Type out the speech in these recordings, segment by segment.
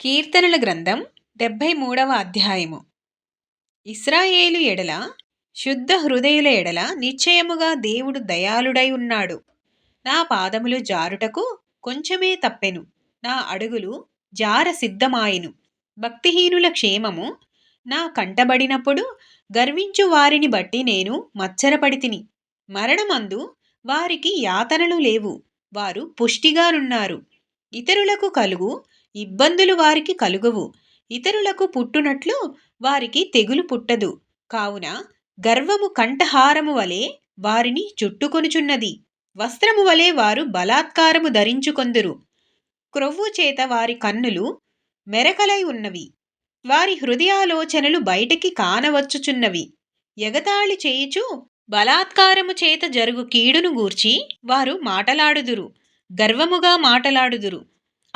కీర్తనల గ్రంథం డెబ్భై మూడవ అధ్యాయము. ఇస్రాయేలు ఎడల శుద్ధ హృదయుల ఎడల నిశ్చయముగా దేవుడు దయాళుడై ఉన్నాడు. నా పాదములు జారుటకు కొంచెమే తప్పెను. నా అడుగులు జార సిద్ధమాయెను. భక్తిహీనుల క్షేమము నా కంటబడినప్పుడు గర్వించు వారిని బట్టి నేను మచ్చరపడితిని మరణమందు వారికి యాతనలు లేవు. వారు పుష్టిగానున్నారు. ఇతరులకు కలుగు ఇబ్బందులు వారికి కలుగవు. ఇతరులకు పుట్టునట్లు వారికి తెగులు పుట్టదు. కావున గర్వము కంఠహారము వలె వారిని చుట్టుకొనుచున్నది. వస్త్రము వలె వారు బలాత్కారము ధరించుకొందురు. క్రొవ్వు చేత వారి కన్నులు మెరకలై ఉన్నవి. వారి హృదయాలోచనలు బయటికి కానవచ్చుచున్నవి. ఎగతాళి చేయుచు బలాత్కారము చేత జరుగు కీడును గూర్చి వారు మాటలాడుదురు. గర్వముగా మాటలాడుదురు.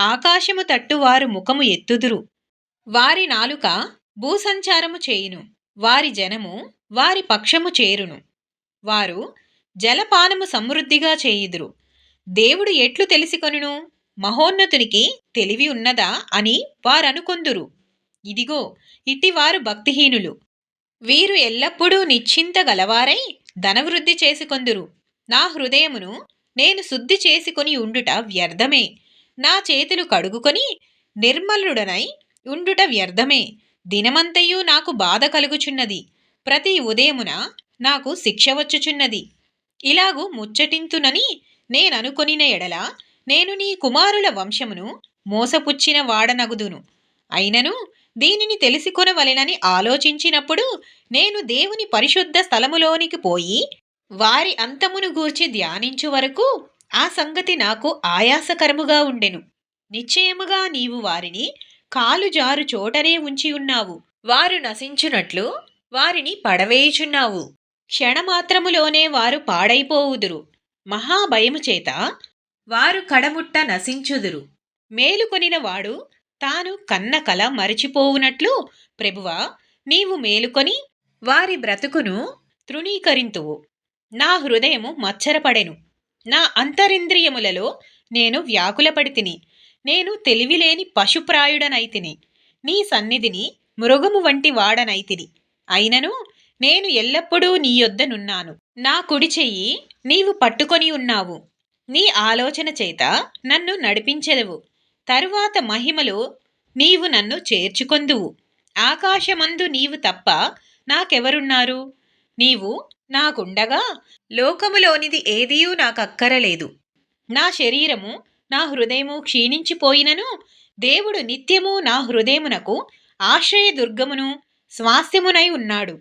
ఆకాశము తట్టు వారు ముఖము ఎత్తుదురు. వారి నాలుక భూసంచారము చేయును. వారి జనము వారి పక్షము చేరును. వారు జలపానము సమృద్ధిగా చేయుదురు. దేవుడు ఎట్లు తెలిసికొనును? మహోన్నతునికి తెలివి ఉన్నదా అని వారనుకొందురు. ఇదిగో ఇట్టివారు భక్తిహీనులు. వీరు ఎల్లప్పుడూ నిశ్చింత గలవారై ధనవృద్ధి చేసుకొందురు. నా హృదయమును నేను శుద్ధి చేసుకొని ఉండుట వ్యర్థమే. నా చేతులు కడుగుకొని నిర్మలుడనై ఉండుట వ్యర్థమే. దినమంతయు నాకు బాధ కలుగుచున్నది. ప్రతి ఉదయమున నాకు శిక్ష వచ్చుచున్నది. ఇలాగు ముచ్చటింతునని నేననుకొనిన ఎడల నేను నీ కుమారుల వంశమును మోసపుచ్చిన వాడనగుదును. అయినను దీనిని తెలుసుకొనవలెనని ఆలోచించినప్పుడు నేను దేవుని పరిశుద్ధ స్థలములోనికి పోయి వారి అంతమును గూర్చి ధ్యానించు వరకు ఆ సంగతి నాకు ఆయాసకరముగా ఉండెను. నిశ్చయముగా నీవు వారిని కాలు జారు చోటనే ఉంచి ఉన్నావు. వారు నశించునట్లు వారిని పడవేయుచున్నావు. క్షణమాత్రములోనే వారు పాడైపోవుదురు. మహాభయము చేత వారు కడముట్ట నశించుదురు. మేలుకొనిన వాడు తాను కన్న కల మరిచిపోవునట్లు ప్రభువా నీవు మేలుకొని వారి బ్రతుకును తృణీకరింతువు. నా హృదయము మచ్చరపడెను. నా అంతరింద్రియములలో నేను వ్యాకులపడితిని. నేను తెలివిలేని పశుప్రాయుడనైతిని. నీ సన్నిధిని మృగము వంటి వాడనైతిని. అయినను నేను ఎల్లప్పుడూ నీ యొద్దనున్నాను నా కుడి చెయ్యి నీవు పట్టుకొని ఉన్నావు. నీ ఆలోచన చేత నన్ను నడిపించెదవు. తరువాత మహిమలో నీవు నన్ను చేర్చుకొందువు. ఆకాశమందు నీవు తప్ప నాకెవరున్నారు? నీవు నాకుండగా లోకములోనిది ఏదియూ నాకక్కరలేదు. నా శరీరము నా హృదయము క్షీణించిపోయినను దేవుడు నిత్యము నా హృదయమునకు ఆశ్రయదుర్గమును స్వాస్థ్యమునై ఉన్నాడు.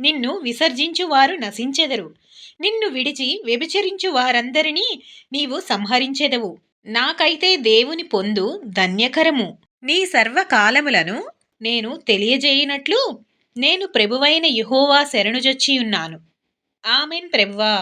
నిన్ను విసర్జించు వారు నశించెదరు. నిన్ను విడిచి వ్యభిచరించు వారందరినీ నీవు సంహరించెదవు. నాకైతే దేవుని పొందు ధన్యకరము. నీ సర్వకాలములను నేను తెలియజేయనట్లు నేను ప్రభువైన యుహోవా శరణుజొచ్చి ఉన్నాను ఆమెన్ ప్రభువా